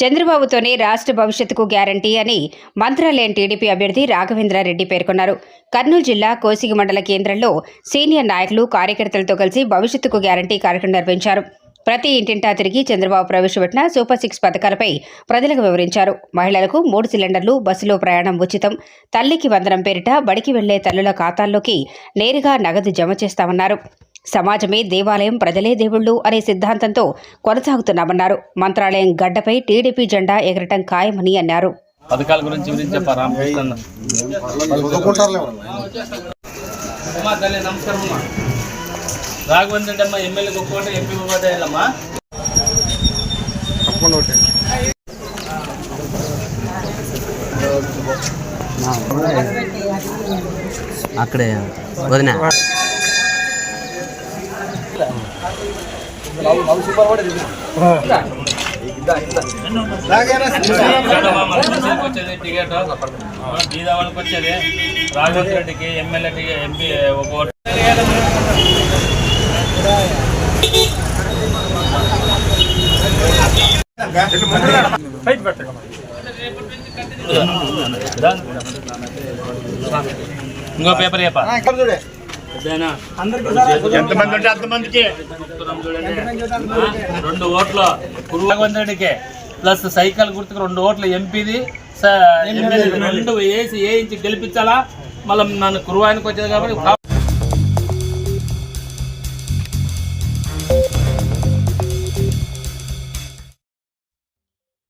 చంద్రబాబుతోనే రాష్ట్ర భవిష్యత్తుకు గ్యారంటీ అని మంత్రాలయం టీడీపీ అభ్యర్థి రాఘవేంద్రారెడ్డి పేర్కొన్నారు. కర్నూలు జిల్లా కోసిగి మండల కేంద్రంలో సీనియర్ నాయకులు కార్యకర్తలతో కలిసి భవిష్యత్తుకు గ్యారంటీ కార్యక్రమం నిర్వహించారు. ప్రతి ఇంటింటా తిరిగి చంద్రబాబు ప్రవేశపెట్టిన సూపర్ సిక్స్ పథకాలపై ప్రజలకు వివరించారు. మహిళలకు మూడు సిలిండర్లు బస్సులో ప్రయాణం ఉచితం. తల్లికి వందనం పేరిట బడికి వెళ్ళే తల్లుల ఖాతాల్లోకి నేరుగా నగదు జమ చేస్తామన్నారు. సమాజమే దేవాలయం ప్రజలే దేవుళ్ళు అనే సిద్ధాంతంతో కొనసాగుతున్నామన్నారు. మంత్రాలయం గడ్డపై టీడీపీ జెండా ఎగరటం ఖాయమని అన్నారు. పథకాల గురించి ఎమ్మెల్యే గొప్ప ఎంపీ అక్కడే వదిన వచ్చేది టికెట్ బీదావాళ్ళకి వచ్చేది రాఘవేంద్ర రెడ్డికి ఎమ్మెల్యే ఎంపీ ఒక ఇంకో పేపర్ చెప్పా? ఎంతమంది ఉంటే? అంతమందికి రెండు ఓట్లు. రాఘవేంద్రుడికి ప్లస్ సైకిల్ గుర్తుకు రెండు ఓట్లు ఎంపీది. రెండు వేసి వేయించి గెలిపించాలా? మళ్ళీ నన్ను కురువానికి వచ్చేది కాబట్టి